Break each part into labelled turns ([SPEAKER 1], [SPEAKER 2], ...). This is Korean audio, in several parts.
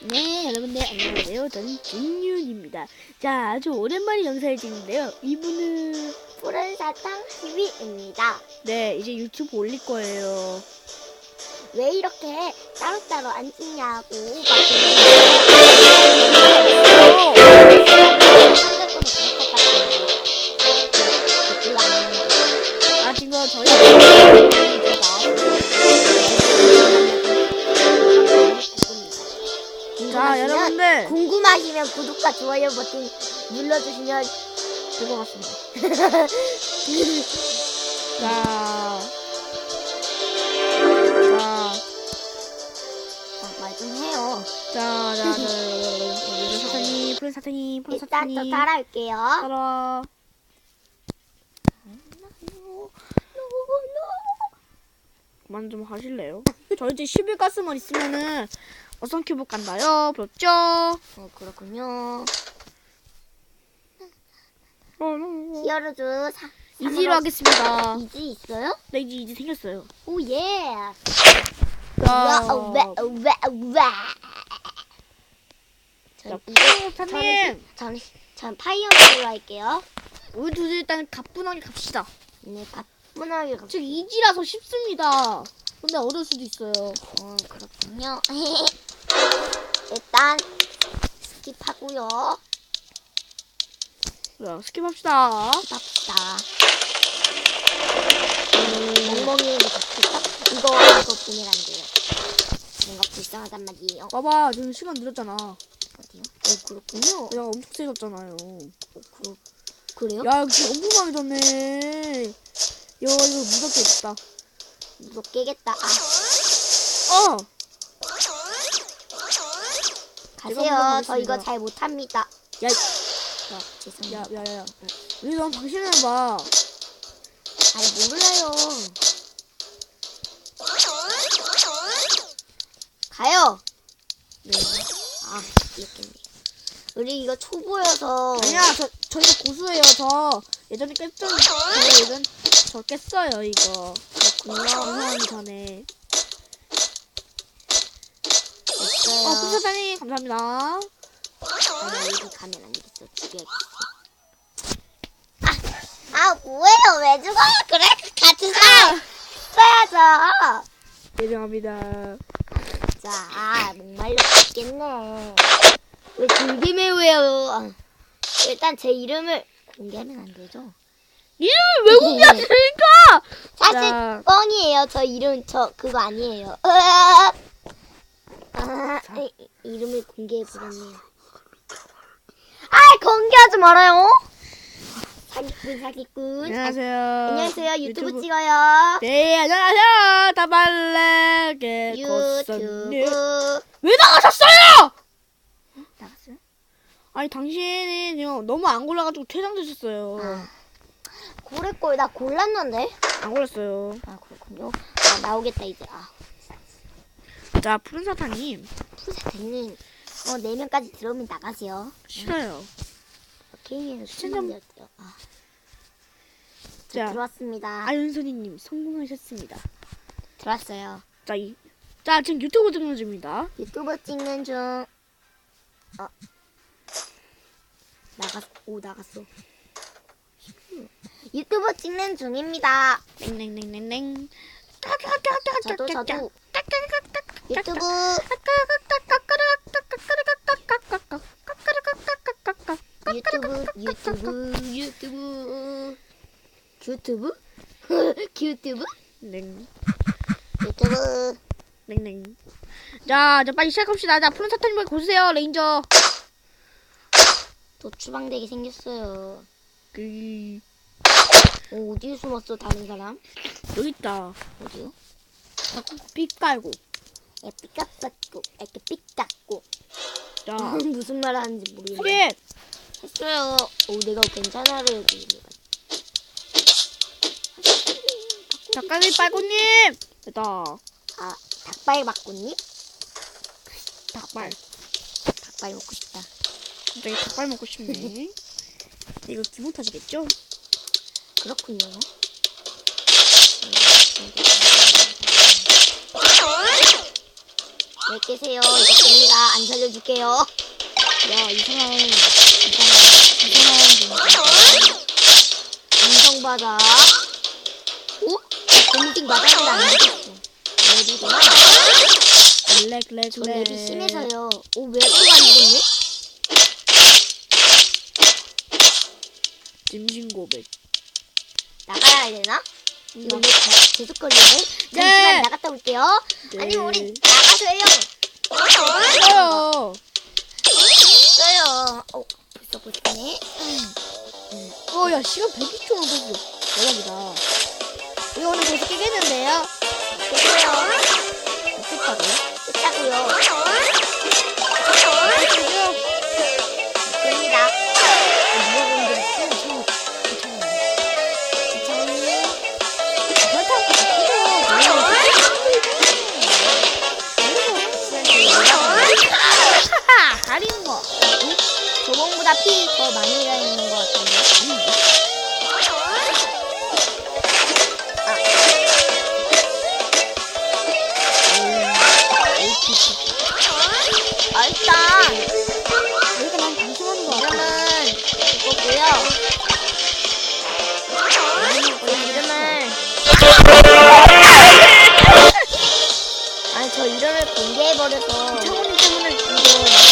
[SPEAKER 1] 네, 여러분들 안녕하세요. 저는 진윤입니다. 자, 아주 오랜만에 영상을 찍는데요. 이분은
[SPEAKER 2] 푸른 사탕 TV입니다.
[SPEAKER 1] 네, 이제 유튜브 올릴 거예요.
[SPEAKER 2] 왜 이렇게 따로따로 안 찍냐고
[SPEAKER 1] 아, 지금 저희 자, 여러분들
[SPEAKER 2] 궁금하시면 구독과 좋아요 버튼 눌러주시면 될 것 같습니다.
[SPEAKER 1] 자, 자,
[SPEAKER 2] 말 좀 해요.
[SPEAKER 1] 자, 자, 자, 푸른 사탕이, 푸른 사탕이, 푸른
[SPEAKER 2] 일단
[SPEAKER 1] 사탕이.
[SPEAKER 2] 또 따라할게요.
[SPEAKER 1] 따라. 그만 좀 하실래요? 저 이제 11 가스만 있으면은 어선 큐브 간다요. 그렇죠?
[SPEAKER 2] 어, 그렇군요.
[SPEAKER 1] 어,
[SPEAKER 2] 히어로즈 사,
[SPEAKER 1] 이지로 하겠습니다.
[SPEAKER 2] 이지 있어요?
[SPEAKER 1] 네, 이제 이제 생겼어요.
[SPEAKER 2] 오 예. 와.
[SPEAKER 1] 자,
[SPEAKER 2] 전
[SPEAKER 1] 푸른 사탕님.
[SPEAKER 2] 전, 전 파이어볼로 할게요.
[SPEAKER 1] 우리 둘이 일단 가뿐하게 갑시다.
[SPEAKER 2] 네, 가뿐하게 가.
[SPEAKER 1] 즉 이지라서 쉽습니다. 근데 어려울 수도 있어요.
[SPEAKER 2] 어, 그렇군요. 일단 스킵하고요.
[SPEAKER 1] 자, 스킵합시다.
[SPEAKER 2] 갑시다. 멍멍이 스킵. 이거 이거 보면 안 돼요. 뭔가 불쌍하단 말이에요.
[SPEAKER 1] 봐봐, 지금 시간 늦었잖아.
[SPEAKER 2] 어디요? 어, 그렇군요.
[SPEAKER 1] 내가 엄청 세졌잖아요.
[SPEAKER 2] 어, 그렇 그래요?
[SPEAKER 1] 야, 이거 엄청 마음에 졌네. 야, 이거 무섭게 됐다.
[SPEAKER 2] 깨겠다. 아,
[SPEAKER 1] 어!
[SPEAKER 2] 가세요. 저 이거. 잘 못합니다.
[SPEAKER 1] 야,
[SPEAKER 2] 어, 죄송해요.
[SPEAKER 1] 야, 야, 야. 우리 넌 당신을 봐.
[SPEAKER 2] 잘 몰라요. 가요.
[SPEAKER 1] 네.
[SPEAKER 2] 아, 이렇게. 우리 이거 초보여서.
[SPEAKER 1] 아니야, 저, 저 이거 고수예요, 저. 예전에 깼죠? 저 예전, 저 깼어요, 이거.
[SPEAKER 2] 그렇군요.
[SPEAKER 1] 방송하기 전에. 사장님 감사합니다.
[SPEAKER 2] 아니, 여기 가면 안 되겠어. 죽여야겠어. 아, 아, 뭐예요? 왜 죽어요? 그래? 같이 사! 써야죠!
[SPEAKER 1] 예정합니다.
[SPEAKER 2] 자, 아, 목말려 죽겠네. 왜 들기매우예요? 일단 제 이름을 공개하면 안 되죠?
[SPEAKER 1] 이름 왜 공개하십니까?
[SPEAKER 2] 사실
[SPEAKER 1] 자.
[SPEAKER 2] 뻥이에요. 저 이름 저 그거 아니에요. 으악! 아, 이- 이- 이름을 공개해 버렸네요. 아, 공개하지 말아요. 사기꾼 사기꾼.
[SPEAKER 1] 안녕하세요.
[SPEAKER 2] 아, 안녕하세요. 유튜브, 찍어요.
[SPEAKER 1] 네, 안녕하세요. 다발레게
[SPEAKER 2] 유튜브
[SPEAKER 1] 왜 나가셨어요?
[SPEAKER 2] 나갔어요?
[SPEAKER 1] 아니 당신이 지금 너무 안 골라가지고 퇴장되셨어요.
[SPEAKER 2] 아, 고래꼴 나 골랐는데.
[SPEAKER 1] 안 골랐어요.
[SPEAKER 2] 아 그렇군요. 아, 나오겠다 이제. 아,
[SPEAKER 1] 자 푸른 사탕님
[SPEAKER 2] 푸사태님. 어, 네 명까지 들어오면 나가세요.
[SPEAKER 1] 싫어요.
[SPEAKER 2] 게임에서
[SPEAKER 1] 시청-
[SPEAKER 2] 신청되었대요. 아. 저
[SPEAKER 1] 자.
[SPEAKER 2] 들어왔습니다.
[SPEAKER 1] 아윤선이님 성공하셨습니다.
[SPEAKER 2] 들어왔어요.
[SPEAKER 1] 자 이, 자 지금 유튜브 찍는 중입니다.
[SPEAKER 2] 유튜브 찍는 중. 어. 나갔, 오, 나갔어. 유튜브 찍는 중입니다.
[SPEAKER 1] 땡땡땡땡땡.
[SPEAKER 2] 저도, 저도. 유튜브, 유튜브, 유튜브, 유튜브. 유튜브? 유튜브?
[SPEAKER 1] 땡
[SPEAKER 2] 유튜브.
[SPEAKER 1] 땡땡. 자, 자 빨리 시작합시다. 자 푸른 사탕님 빨리 고르세요 레인저.
[SPEAKER 2] 또 추방되게 생겼어요.
[SPEAKER 1] 그
[SPEAKER 2] 어, 어디에 숨었어, 다른 사람?
[SPEAKER 1] 여기 있다.
[SPEAKER 2] 어디요?
[SPEAKER 1] 빛 깔고.
[SPEAKER 2] 에, 삐까빠꾸, 이렇게 삐까고.
[SPEAKER 1] 자
[SPEAKER 2] 무슨 말 하는지 모르겠네.
[SPEAKER 1] 소개.
[SPEAKER 2] 했어요. 오, 내가 괜찮아를 해주는
[SPEAKER 1] 닭갈비 빨고님. 됐다.
[SPEAKER 2] 아, 닭발 맞군니?
[SPEAKER 1] 닭발.
[SPEAKER 2] 닭발 먹고 싶다.
[SPEAKER 1] 갑자기 닭발 먹고 싶네. 이거 기분 탓이겠죠?
[SPEAKER 2] 그렇군요. 네 계세요. 이겼습니다. 안 살려줄게요.
[SPEAKER 1] 야 이상한 이상한 이상한 분.
[SPEAKER 2] 인성받아. 오? 공식 맞았는데 안 죽었어. 레디구나.
[SPEAKER 1] 렉 렉
[SPEAKER 2] 저
[SPEAKER 1] 렉.
[SPEAKER 2] 레디 심해서요. 오, 왜 또가 안 죽었네?
[SPEAKER 1] 진심 고백.
[SPEAKER 2] 나가야 되나? 이거
[SPEAKER 1] 나-
[SPEAKER 2] 왜 자- 계속 걸리네?
[SPEAKER 1] 네.
[SPEAKER 2] 잠시만 나갔다 올게요.
[SPEAKER 1] 네.
[SPEAKER 2] 아니면 우리 나가서 해요.
[SPEAKER 1] 싫어요.
[SPEAKER 2] 써요. 어, 벌써 보시네.
[SPEAKER 1] 어 야 시간 100초 넘었어. 대박이다. 이거 오늘 계속 깨겠는데요?
[SPEAKER 2] 됐어요. 됐다고요.
[SPEAKER 1] 어쨌다고요?
[SPEAKER 2] 공개해버려서
[SPEAKER 1] 창원이 때문에 이거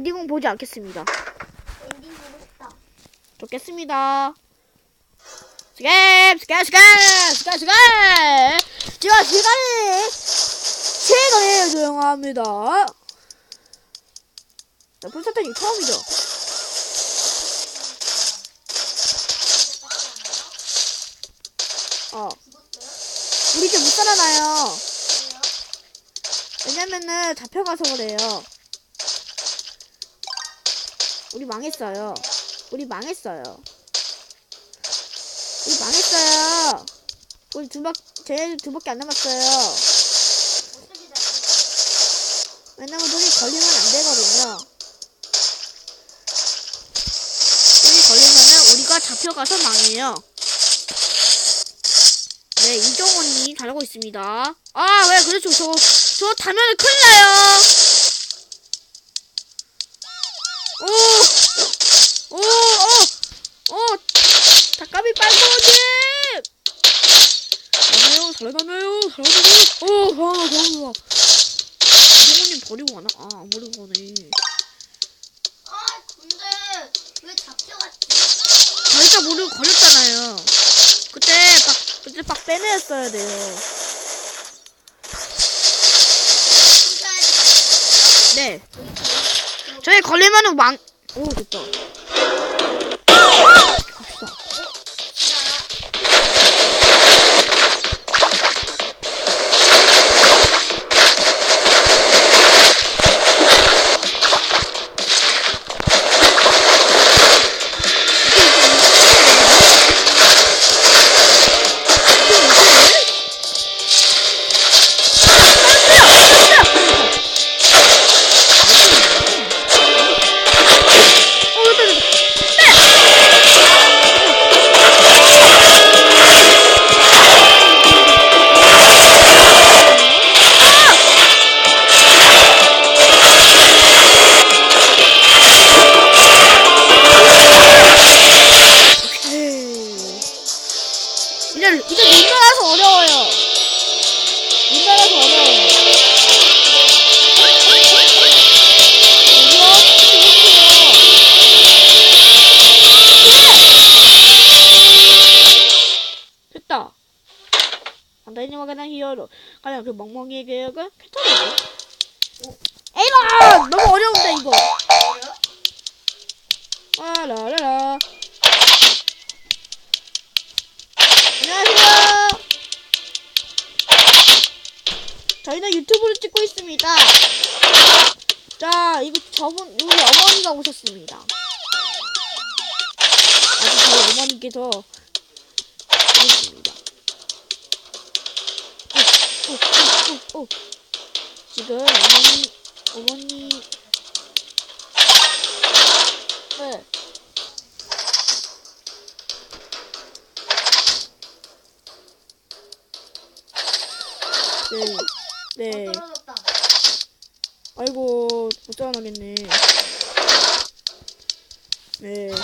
[SPEAKER 1] 엔딩은 보지 않겠습니다. 좋겠습니다. 스캡, 스캡, 스캡, 스캡, 스캡! 제가 시간을, 시간을 조용합니다. 자, 풀사탄이 처음이죠? 어. 우리 이제 못 살아나요. 왜냐면은 잡혀가서 그래요. 우리 망했어요. 우리 망했어요. 우리 망했어요. 우리 두 박, 쟤네들 두 밖에 안 남았어요. 왜냐면 저기 걸리면 안 되거든요. 잡혀가서 망해요. 네, 이정원님 잘하고 있습니다. 아, 왜 그렇죠? 저, 저 타면은 큰일 나요. 잘하네요, 잘하네요. 오, 잘한다, 잘한다. 이정원님 버리고 가나? 아, 안 버리고 가네.
[SPEAKER 2] 아 근데 왜 잡혀갔지?
[SPEAKER 1] 저희가 모르고 걸렸잖아요. 그때 막 그때 막 빼내었어야 돼요. 네. 저희 걸리면은 망. 오 됐다. 이제 이제 눈 따라서 어려워요. 눈 따라서 어려워요. 됐다. 안다이니 와가나 히어로. 가장 그 멍멍이의 계획은 찍고 있습니다. 자, 이거 저분 우리 어머니가 오셨습니다. 아직 저희 어머니께서 오셨습니다. 오, 오, 오, 오, 오. 지금 어머니 어머니 네. 네. 네. 아이고 못 자라나겠네. 네. 네.